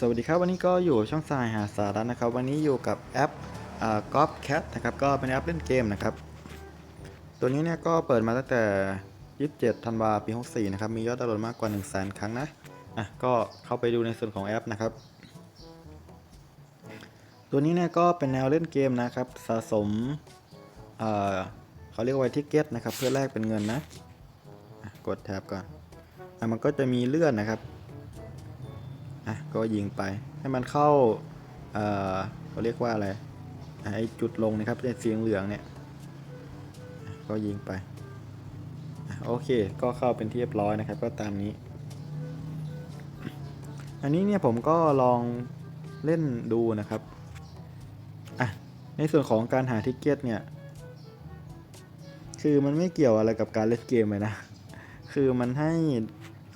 สวัสดีครับวันนี้ก็อยู่ช่องสายหาสาระนะครับ วันนี้อยู่กับแอปกอล์ฟแคทนะครับก็เป็นแอปเล่นเกมนะครับ ตัวนี้เนี่ยก็เปิดมาตั้งแต่ 27 ธันวาปี 64 นะครับ มียอดดาวน์โหลดมากกว่า 1 0 0 0 0แครั้งนะอะก็เข้าไปดูในส่วนของแอปนะครับ ตัวนี้เนี่ยก็เป็นแนวเล่นเกมนะครับ สะสมเเขาเรียกว่าทิกเก็ตนะครับ เพื่อแลกเป็นเงินนะะกดแท็บก่อนอะมันก็จะมีเลื่อนนะครับ อะก็ยิงไปให้มันเข้าเอ่อเขาเรียกว่าอะไรไอจุดลงนะครับเป็นสีเหลืองเนี่ยก็ยิงไปโอเคก็เข้าเป็นที่เรียบร้อยนะครับ ก็ตามนี้ อันนี้เนี่ยผมก็ลองเล่นดูนะครับอะในส่วนของการหาทิกเก็ตเนี่ย คือมันไม่เกี่ยวอะไรกับการเล่นเกมเลยนะ คือมันให้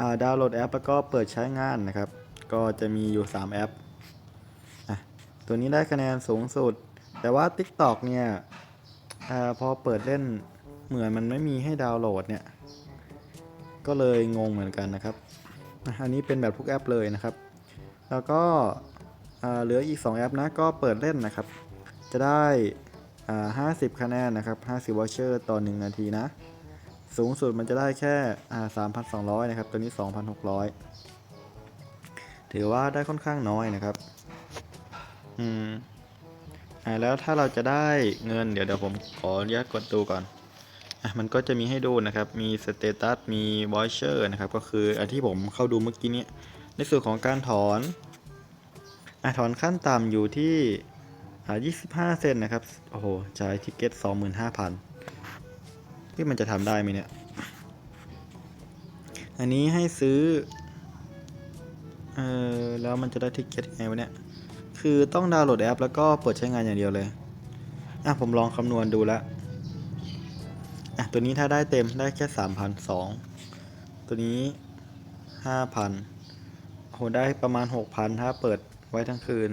อ่าดาวน์โหลดแอปแล้วก็เปิดใช้งานนะครับ ก็จะมีอยู่ 3 แอปอะตัวนี้ได้คะแนนสูงสุด แต่ว่า TikTok เนี่ยอพอเปิดเล่นเหมือนมันไม่มีให้ดาวน์โหลดเนี่ย ก็เลยงงเหมือนกันนะครับ อันนี้เป็นแบบทุกแอปเลยนะครับ แล้วก็เหลืออีก 2 แอปนะ ก็เปิดเล่นนะครับ จะได้อ่า50คะแนนนะครับ50วอชเชอร์ต่อ1นาทีนะ สูงสุดมันจะได้แค่อ่า3,200นะครับ ตัวนี้2,600 ถือว่าได้ค่อนข้างน้อยนะครับ อืมอ่าแล้วถ้าเราจะได้เงินเดี๋ยวเดี๋ยวผมขออนุญาตกดดูก่อนอะมันก็จะมีให้ดูนะครับ มีสเตตัส มีวอชเชอร์นะครับ ก็คืออันที่ผมเข้าดูเมื่อกี้นี้ ในส่วนของการถอนอะถอนขั้นต่ำอยู่ที่อ่า25 เซนนะครับ โอ้โหจ่ายทิเก็ต 25,000ที่มันจะทำได้ไหมเนี่ย อันนี้ให้ซื้อ เออแล้วมันจะได้ทิกเก็ตยังไงวะเนี่ย คือต้องดาวน์โหลดแอป แล้วก็เปิดใช้งานอย่างเดียวเลย อะผมลองคำนวณดูแล้ว อะตัวนี้ถ้าได้เต็มได้แค่สามพันสองตัวนี้ห้าพันโหได้ประมาณหกพันถ้าเปิดไว้ทั้งคืน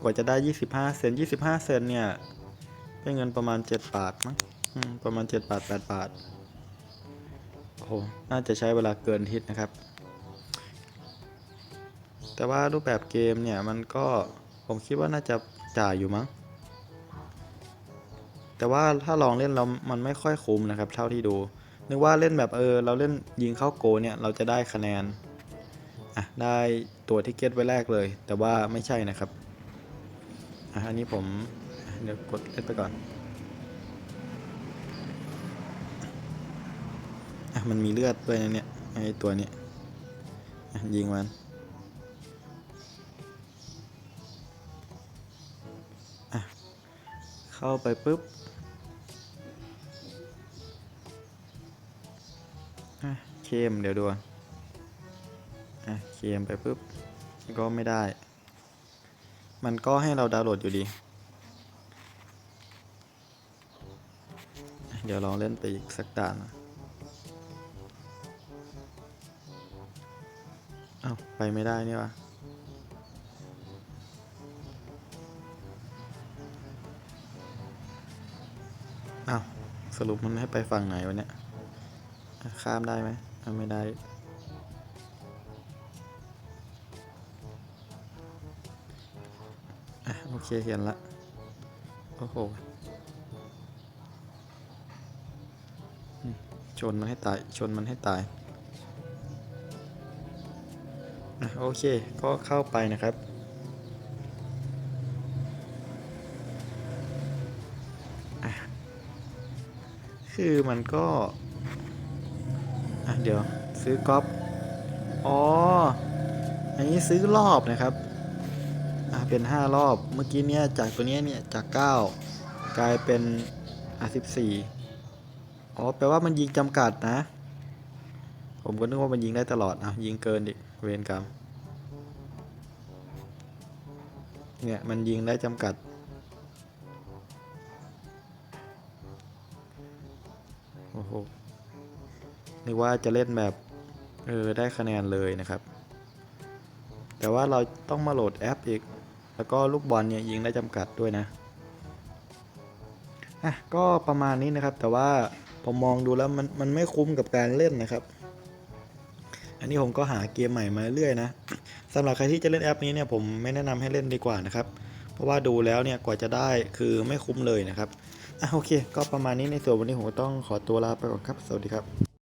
กว่าจะได้ยี่สิบห้าเซนยี่สิบห้าเซนเนี่ยได้เงินประมาณเจ็ดบาทมั้งประมาณเจ็ดบาทแปดบาทโอ้โหน่าจะใช้เวลาเกินทิตย์นะครับ แต่ว่ารูปแบบเกมเนี่ยมันก็ผมคิดว่าน่าจะจ่ายอยู่มั้ง แต่ว่าถ้าลองเล่นเรามันไม่ค่อยคุ้มนะครับ เท่าที่ดู นึกว่าเล่นแบบเออ เราเล่นยิงเข้าโกเนี่ยเราจะได้คะแนน อะ ได้ตัวทิเก็ตไว้แรกเลย แต่ว่าไม่ใช่นะครับ อะ อันนี้ผมเดี๋ยวกดเล่นไปก่อน อะ มันมีเลือดด้วยนะเนี่ยไอตัวนี้อะยิงมัน เข้าไปปุ๊บเคมเดี๋ยวดูอะเคมไปปุ๊บก็ไม่ได้ มันก็ให้เราดาวน์โหลดอยู่ดี เดี๋ยวลองเล่นไปอีกสักด่านะเอ้าไปไม่ได้นี่วะ อ้าวสรุปมันให้ไปฝั่งไหนวะเนี่ย ข้ามได้ไหมไม่ได้ อะ โอเค เห็นละ โอ้โห ชนมันให้ตาย ชนมันให้ตาย อะ โอเค ก็เข้าไปนะครับ คือมันก็อะเดี๋ยวซื้อก๊อปอ๋อ อันนี้ซื้อรอบนะครับอะเป็น 5 รอบ เมื่อกี้เนี้ยจากตัวเนี้ยเนี่ยจาก 9 กลายเป็นอะ14 อ๋อ แปลว่ามันยิงจำกัดนะ ผมก็นึกว่ามันยิงได้ตลอดอะยิงเกินดิเวรกรรมเนี่ยมันยิงได้จำกัด นึกว่าจะเล่นแบบเออได้คะแนนเลยนะครับ แต่ว่าเราต้องมาโหลดแอปอีก แล้วก็ลูกบอลเนี่ยยิงได้จำกัดด้วยนะอะก็ประมาณนี้นะครับ แต่ว่าผมมองดูแล้วมันมันไม่คุ้มกับการเล่นนะครับ อันนี้ผมก็หาเกมใหม่มาเรื่อยนะสำหรับใครที่จะเล่นแอปนี้เนี่ยผมไม่แนะนำให้เล่นดีกว่านะครับ เพราะว่าดูแล้วเนี่ยกว่าจะได้คือไม่คุ้มเลยนะครับอะโอเค ก็ประมาณนี้ในส่วนวันนี้ผมต้องขอตัวลาไปก่อนครับ สวัสดีครับ